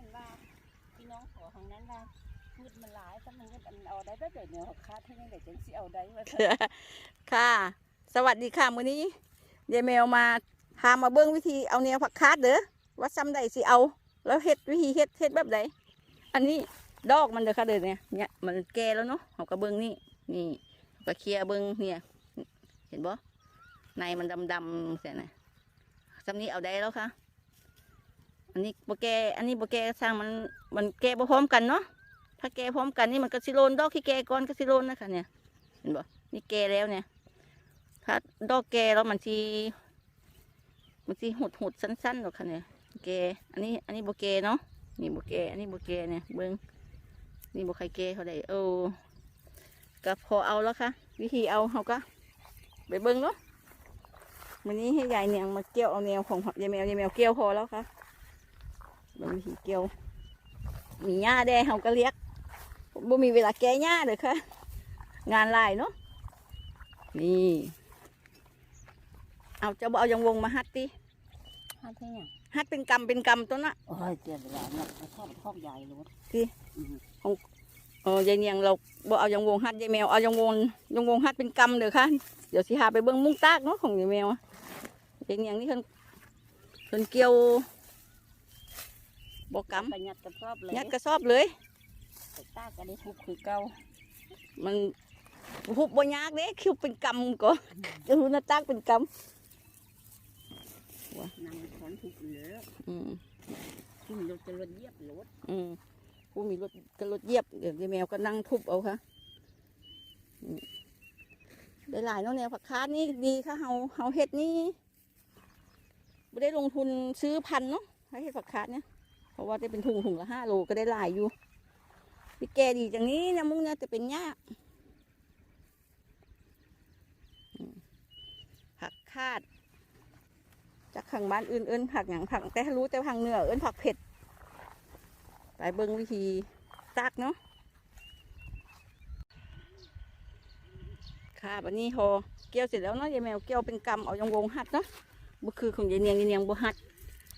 ห็นว่าพี่น้องขอของนั้นว่าพืชมันหลายถ้ามันก็อันเอาได้แบบเดียวคาดให้ยังไงจังสิเอาได้ว่าค่ะ สวัสดีค่ะมื้อนี้ยายแมวมาพามาเบิ่งวิธีเอาแนวผักคาดเด้อว่าซ้ำใดสิเอา แล้วเฮ็ดวิธีเฮ็ดเฮ็ดแบบใดอันนี้ดอกมันเด้อค่ะเด้อเนี่ยเนี่ยมันแก่แล้วเนาะเอากระเบิ่งนี่นี่เอาก็เคลียเบิ่งเนี่ยเห็นบ่ในมันดำๆเสียนะซ้ำนี้เอาได้แล้วค่ะ อันนี้บแกอันนี้บแกสร้างมันมันแกบพร้อมกันเนาะถ้าแกพร้อมกันนี่มันก็สิโลนดอกที่แกก่อนก็สิโลนนะคะเนี่ยเห็นบ่นี่แกแล้วเนี่ย ถ้าดอกแกแล้วมันทีมันทีหุดหุดสั้นๆหรอกค่ะเนี่ยแกอันนี้อันนี้โบแกเนาะนี่โบแกอันนี้โบแกเนี่ยเบิ้งนี่โบใครแกเขาได้เออก็พอเอาแล้วค่ะ วิธีเอาเขาก็ไปเบิ้งเนาะวันนี้ให้ยายเนียงมาเกี่ยวเอาแนวของยายแมวยายแมวเกี่ยวพอแล้วค่ะ เบิ่งวิธีเกี่ยว มีหญ้าแดงเขาก็เรียกบ่มีเวลาแก้หญ้าเลยค่ะ งานหลายเนาะ นี่ เอาจะบเอายังวงมาฮัดติคาดให้หยังฮัดเป็นกำเป็นกำตัวน่ะ โอ้ยเจ็บเวลาเนี่ยเขาชอบชอบใหญ่เลยที่อืมเออยายเนียงเราบ่เอายังวงฮัดยายแมว เอายังวงยังวงฮัดเป็นกำเด้อค่ะ เดี๋ยวสิหาไปเบิ่งมุ้งตากเนาะของยายแมวอะยายเนียงนี่เพิ่นเพิ่นเกี่ยว บ่กประหยัดกระสอบเลยำยัดกระสอบเลยแต่ตาก็ได้ทุบคือเก่ามันหุบบ่ยากเด้คิวเป็นกำก็จะรู้นะตากเป็นกนำถอนทุบเลยำอืมขึ้นรถจะรถเหยียบรถอืมผู้มีรถก็รถเหยียบเดี๋ยวยายแมวก็นั่งทุบเอาค่ะอืมได้หลายเนาะแนวผักคาดนี่ดีค่ะเฮาเฮาเฮ็ดนี่ไม่ได้ลงทุนซื้อพันธุ์เนาะให้เฮ็ดผักคาดเนี่ยเพ ราะว่าได้เป็นถุงถุงละห้าโลก็ได้หลายอยู่พี่แกดีจังนี้เนี่ยมุ้งเนี่ยจะเป็นหญ้าอืมผักคาด จากข้างบ้านอื่นเอิ้นผักอย่างผักแต่รู้แต่ทางเหนือเอิ้นผักเผ็ดไปเบิ่งวิธีตักเนาะค่ะบันนี้พอเกี่ยวเสร็จแล้วเนาะยายแมวเกี่ยวเป็นกำเอายังวงหัดเนาะบ่คือของยายเนียงยายเนียงบ่หัด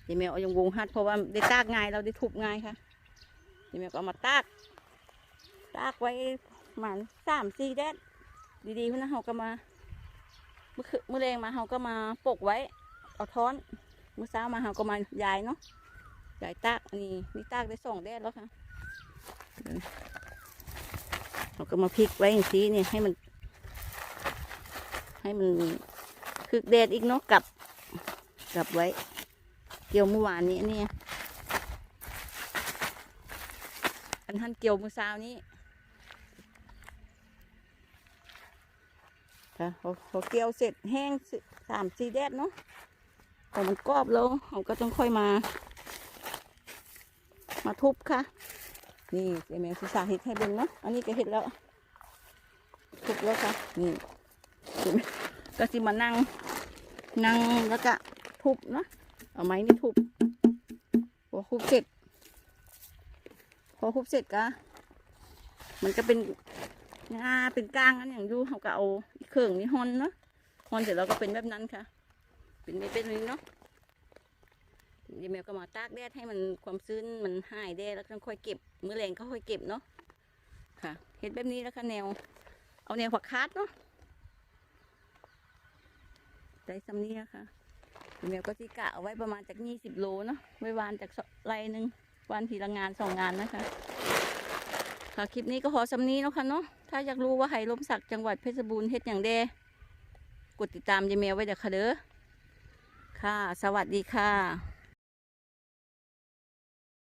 ยายแมวเอายังวงหัดเพราะว่าได้ตากง่ายเราได้ทุบง่ายค่ะยายแมวก็เอามาตาก ตากไว้ประมาณสามสี่แดดดีๆพุ่นนะเราก็มาเมื่อคืนเมื่อแรงมาเราก็มาปกไว้ เอาท้อนเมื่อเช้ามาเราก็มายายเนาะยายตากนนี้นี่ตากได้สองแดดแล้วค่ะเราก็มาพลิกไว้อย่างนี้เนี่ยให้มัน ให้มันคือแดดอีกเนาะกลับกลับไว้ เกี่ยวเมื่อวานนี้นเนี่ยอันท่านเกี่ยวเมื่อเช้านี้ค่ะพอเกี่ยวเสร็จแห้งสามสี่แดดเนาะพอมันกรอบแล้วเราก็ต้องค่อยมา มาทุบค่ะ นี่เจแมวสิสาธิตให้เบิ่งเนาะอันนี้ก็เห็ดแล้ว ทุบแล้วค่ะ นี่ก็สิมานั่ง นั่งแล้วก็ทุบเนาะ เอาไม้นี่ทุบพอทุบเสร็จ พอทุบเสร็จก็มันก็เป็นงาเป็นก้างอันอย่างยูเขาก็เอาอเครื่องนี่ฮอนเนาะฮอนเสร็จแล้วก็เป็นแบบนั้นค่ะ เป็นไม่เป็นนี้เนาะยายแมวก็มาตากแดดให้มันความชื้นมันหายแดดแล้วก็ค่อยเก็บมื้อแรงก็ค่อยเก็บเนาะค่ะเห็ดแบบนี้แล้วค่ะแนว เอาแนวผักคาดเนาะได้ซ้ำนี้นะคะ ยายแมวก็ที่กะเอาไว้ประมาณจากยี่สิบโลเนาะไว้วานจากไรหนึ่งวานทีละงานสองงานนะคะ ค่ะคลิปนี้ก็ขอสำนี้เนาะค่ะเนาะถ้าอยากรู้ว่าไหลมศักดิ์จังหวัดเพชรบูรณ์เฮ็ดอย่างเดกดติดตามยายแมวไว้เดี๋ยวค่ะเด้อค่ะ สวัสดีค่ะ